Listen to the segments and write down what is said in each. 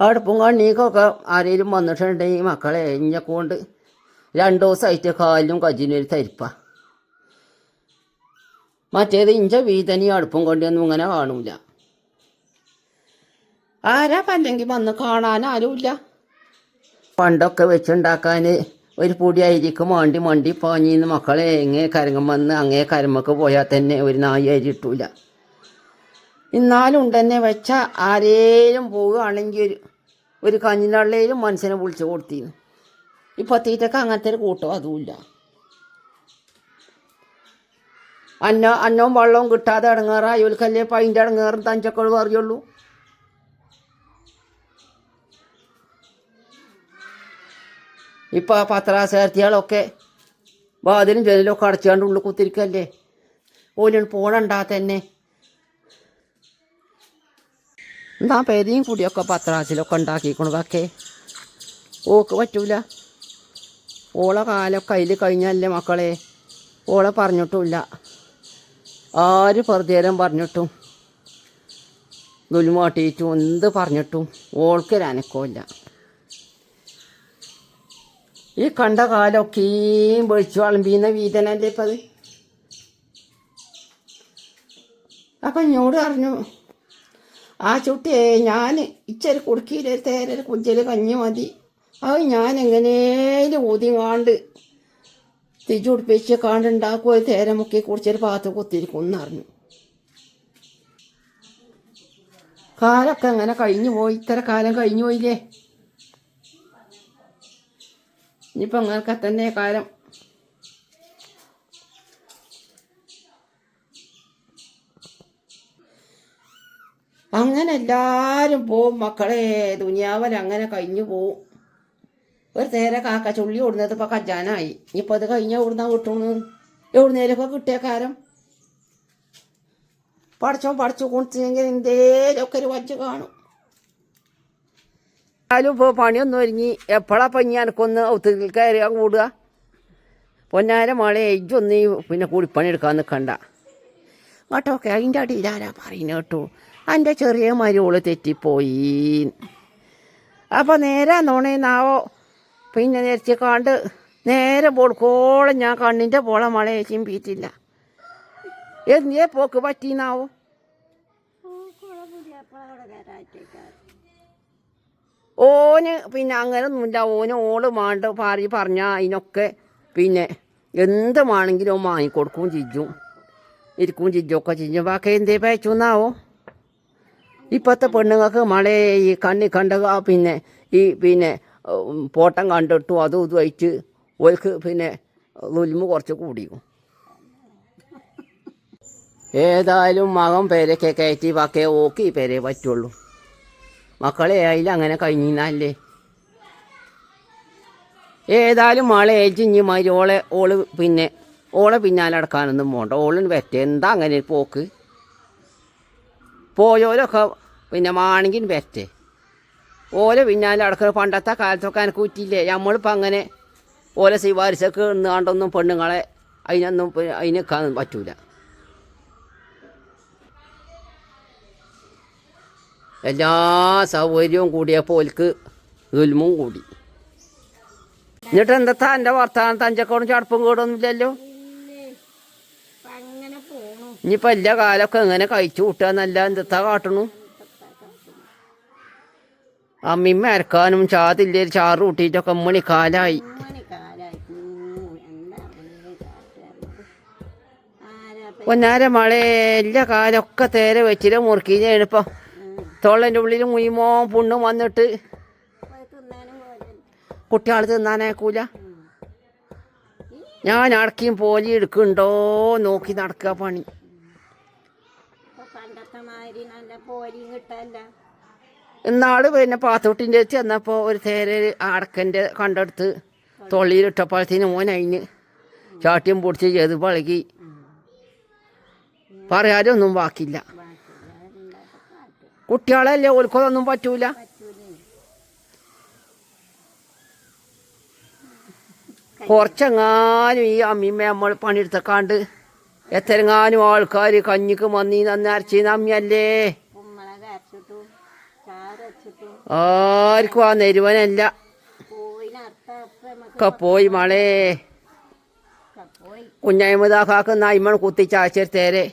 അടുപ്പും കണ്ണീക്കൊക്കെ ആരെങ്കിലും വന്നിട്ടുണ്ടെങ്കിൽ മക്കളെ ഇഞ്ഞക്കൊണ്ട് കൊണ്ട് രണ്ട് ദിവസമായിട്ട് കാലിലും ഒരു തരിപ്പ. മറ്റേത് ഇഞ്ച വീതനി അടുപ്പും കൊണ്ടൊന്നും ഇങ്ങനെ കാണൂല. ആരാ പല്ലെങ്കിൽ വന്ന് കാണാൻ ആരുമില്ല? പണ്ടൊക്കെ വെച്ചുണ്ടാക്കാൻ ഒരു പൊടി അരിക്ക് മണ്ടി മണ്ടി പാഞ്ഞിന്ന് മക്കളെ എങ്ങേ കരങ്ങം വന്ന് അങ്ങേ കരമൊക്കെ പോയാൽ തന്നെ ഒരു നായി അരി കിട്ടൂല എന്നാലും തന്നെ വെച്ച ആരേലും പോവുകയാണെങ്കിൽ ഒരു ഒരു കഞ്ഞിനള്ളയിലും മനുഷ്യനെ വിളിച്ചു കൊടുത്തിരുന്നു ഇപ്പോൾ തീറ്റക്ക് അങ്ങനത്തെ ഒരു കൂട്ടോ അതുമില്ല. അന്ന അന്നവും വെള്ളവും കിട്ടാതെ ഇടങ്ങേറ അയോൽക്കല്ലേ പൈന്റെ ഇടങ്ങേറും തഞ്ചക്കളും അറിയുള്ളൂ ഇപ്പോൾ ആ പത്രാസേർത്തികളൊക്കെ വാതിലും ജനലൊക്കെ അടച്ചുകൊണ്ട് ഉള്ളിൽ കുത്തിരിക്കല്ലേ? ഓലിന് പോണണ്ടാ തന്നെ. എന്നാ പേരെയും കൂടിയൊക്കെ പത്രാസിലൊക്കെ ഉണ്ടാക്കിക്കണതൊക്കെ ഓക്ക് പറ്റൂല. ഓളെ കാലൊക്കെ അതിൽ കഴിഞ്ഞല്ലേ മക്കളെ. ഓളെ പറഞ്ഞിട്ടുമില്ല. ആര് പ്രതിയേരം പറഞ്ഞിട്ടും. ദുൽമാട്ടിയിട്ടും എന്ത് പറഞ്ഞിട്ടും ഓൾക്കൊരനക്കമില്ല ഈ കണ്ട കാലൊക്കെയും വെളിച്ചു വളമ്പീന്ന വീതനല്ലേ ഇപ്പം അത് അപ്പം എന്നോട് പറഞ്ഞു. ആ ചുട്ടിയെ ഞാൻ ഇച്ചിരി കുടുക്കിയിൽ തേരെ കുഞ്ചിൽ കഞ്ഞി മതി. അത് ഞാൻ എങ്ങനെയും ഊതിങ്ങാണ്ട് തിരിച്ചുടിപ്പിച്ച് കാണ്ടുണ്ടാക്കും ഒരു തേര മുക്കി കുടിച്ചൊരു പാത്ത് കുത്തിരിക്കും എന്നറിഞ്ഞു കാലൊക്കെ അങ്ങനെ കഴിഞ്ഞു പോയി. ഇത്ര കാലം കഴിഞ്ഞു പോയില്ലേ? ഇനിയിപ്പോൾ അങ്ങനൊക്കെ തന്നെ കാലം. അങ്ങനെ എല്ലാവരും പോവും. മക്കളെ ദുനിയാവൽ അങ്ങനെ കഴിഞ്ഞു പോവും. ഒരു നേരെ കാക്ക ചുള്ളി ഓടുന്നത് ഇപ്പം കജാനായി ഇനിയിപ്പോൾ അത് കഴിഞ്ഞാൽ ഓടുന്ന കിട്ടണു എവിടുന്നേലൊക്കെ കിട്ടിയ കാരം. പഠിച്ചോ പഠിച്ചു കൊടുത്തെങ്കിൽ എന്തേലൊക്കെ ഒരു വച്ച് കാണും. എന്നാലും ഇപ്പോൾ പണിയൊന്നും ഒരുങ്ങി. എപ്പോഴാ പഞ്ഞി എനക്കൊന്ന് ഒത്തുകിൽ കയറിയാൽ കൂടുക പൊന്നാര മോളെ എജ്ജൊന്ന് പിന്നെ കൂടിപ്പണി എടുക്കാൻ നിൽക്കണ്ട കേട്ടോക്കെ അതിന്റെ അടിയിലാരാ പറയുന്നത് കേട്ടോ. എന്റെ ചെറിയ മരുവൾ തെറ്റിപ്പോയി. അപ്പോൾ നേരെ നോണേന്നാവോ പിന്നെ നേരത്തെ കണ്ട് നേരെ പോൾക്കോളം ഞാൻ കണ്ണിന്റെ പോളെ മഴ ചിമ്പിയിട്ടില്ല. എന്തേ പോക്ക് പറ്റീന്നാവോ? ഓന് പിന്നെ അങ്ങനെ ഒന്നുമില്ല ഓന് ഓൾ മാണ്ട് പാറി പറഞ്ഞ അതിനൊക്കെ പിന്നെ എന്ത് വേണമെങ്കിലും ഓൻ വാങ്ങിക്കൊടുക്കും ചിജും. ഇരിക്കും ചിജൊക്കെ ചിജും. ബാക്കി എന്തേ പയച്ചുന്നാവോ? ഇപ്പോഴത്തെ പെണ്ണുങ്ങൾക്ക് മഴ ഈ കണ്ണി കണ്ടക പിന്നെ ഈ പിന്നെ പോട്ടം കണ്ടിട്ടും അതും ഇതും ആയിട്ട് ഓർക്ക് പിന്നെ നുൽമ് കുറച്ച് കൂടിയും ഏതായാലും മകൻ പേരൊക്കെ കയറ്റി പക്കേ ഓക്കി പേരെ പറ്റുള്ളൂ. മക്കളെ അതിൽ അങ്ങനെ കഴിഞ്ഞാലേ ഏതായാലും മഴ ഏജിഞ്ഞ് മാതിരി ഓളെ ഓൾ പിന്നെ ഓളെ പിന്നാലെ അടക്കാനൊന്നും പോണ്ട. ഓളിന് പറ്റേ എന്താ അങ്ങനെ പോക്ക്? പോയോലൊക്കെ പിന്നെ മാണെങ്കിൽ വരട്ടെ ഓലെ പിന്നാലെ അടക്കുന്ന പണ്ടത്തെ കാലത്തൊക്കെ എനിക്ക് കുറ്റിയില്ലേ? നമ്മളിപ്പോൾ അങ്ങനെ ഓലെ ഇന്ന് കണ്ടൊന്നും പെണ്ണുങ്ങളെ അതിനൊന്നും അതിനെ പറ്റൂല. എല്ലാ സൗകര്യവും കൂടിയപ്പോൾ ഓൽക്ക് ദുൽമും കൂടി. എന്നിട്ട് എന്താ എന്റെ വർത്താനം? തഞ്ചക്കോടും ചടപ്പും കൂടൊന്നുമില്ലല്ലോ? ഇനിയിപ്പോൾ എല്ലാ കാലമൊക്കെ എങ്ങനെ കഴിച്ചു കൂട്ടുകയെന്നല്ല എന്താ കാട്ടണു? അമ്മിമ്മ അരക്കാനും ചാതില്ലേ ചാറ് കൂട്ടിയിട്ടൊക്കെ മണി കാലായി. പൊന്നാര മഴ എല്ലാ കാലൊക്കെ തേരെ വെച്ചിട്ട് മുറുക്കിയാണ് ഇപ്പം തൊള്ളന്റെ ഉള്ളിൽ മുയ്യുമോ പുണ്ണും വന്നിട്ട്. കുട്ടികൾ തിന്നാനേക്കൂല ഞാൻ അടക്കിയും പോലി എടുക്കുന്നുണ്ടോ നോക്കി നടക്കുക പണി. പണ്ടത്തെ മാതിരി നല്ല ഇന്നാൾ പിന്നെ പാത്തോട്ടിന്റെ അടുത്ത് ചെന്നപ്പോൾ ഒരു തേര അടക്കന്റെ കണ്ടെടുത്ത് തൊള്ളിയിലിട്ടപ്പോഴത്തേന് മോൻ അതിന് ചാട്ടിയും പൊടിച്ച് ചെയ്ത് പഴകി പറയാനൊന്നും ബാക്കില്ല കുട്ടികളല്ലേ ഓൽക്കൊന്നും പറ്റൂല. കുറച്ചെങ്ങാനും ഈ അമ്മീമ്മ നമ്മൾ പണിയെടുത്തക്കാണ്ട് എത്രങ്ങാനും ആൾക്കാർ കഞ്ഞിക്ക് മന്നി നന്നരച്ചീന്ന് അമ്മിയല്ലേ കുമ്മളക അരച്ചിട്ടു ചാറ് വെച്ചിട്ടും ആർക്കും ആ നെരുവനല്ല. ഒക്കെ പോയി മളേ. കുഞ്ഞായ്മതാക്കാക്കുന്ന അയിമൺ കുത്തിച്ചാച്ചേരെ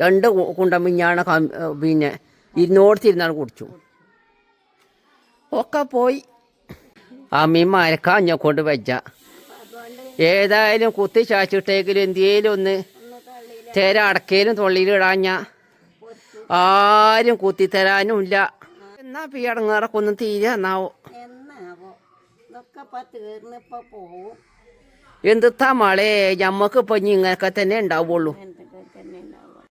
രണ്ട് കുണ്ടമിഞ്ഞാണ് പിന്നെ ഇരുന്നോടത്തിരുന്നാണ് കുടിച്ചു. ഒക്കെ പോയി. അമ്മീ ഞാൻ കൊണ്ട് വെച്ച. ഏതായാലും കുത്തി ചാച്ചിട്ടെങ്കിലും എന്തേലും ഒന്ന് തേരെ അടക്കേലും തേര അടക്കയിലും തൊള്ളിയിലും ഇടാഞ്ഞ പൊത്തു ആരും കുത്തിത്തരാനും ഇല്ല എന്നാ പി പിയടങ്ങാറൊക്കെ ഒന്ന് തീരെ എന്നാവോ? എന്നാവോ? ഇതൊക്കെ ഇപ്പം തീർന്നിപ്പോൾ പോവും. എന്തിത്താ മളേ ഞമ്മക്ക് ഇപ്പൊ ഇങ്ങനൊക്കെ തന്നെ ഉണ്ടാവുള്ളൂ. എന്തൊക്കെ തന്നെ ഉണ്ടാവും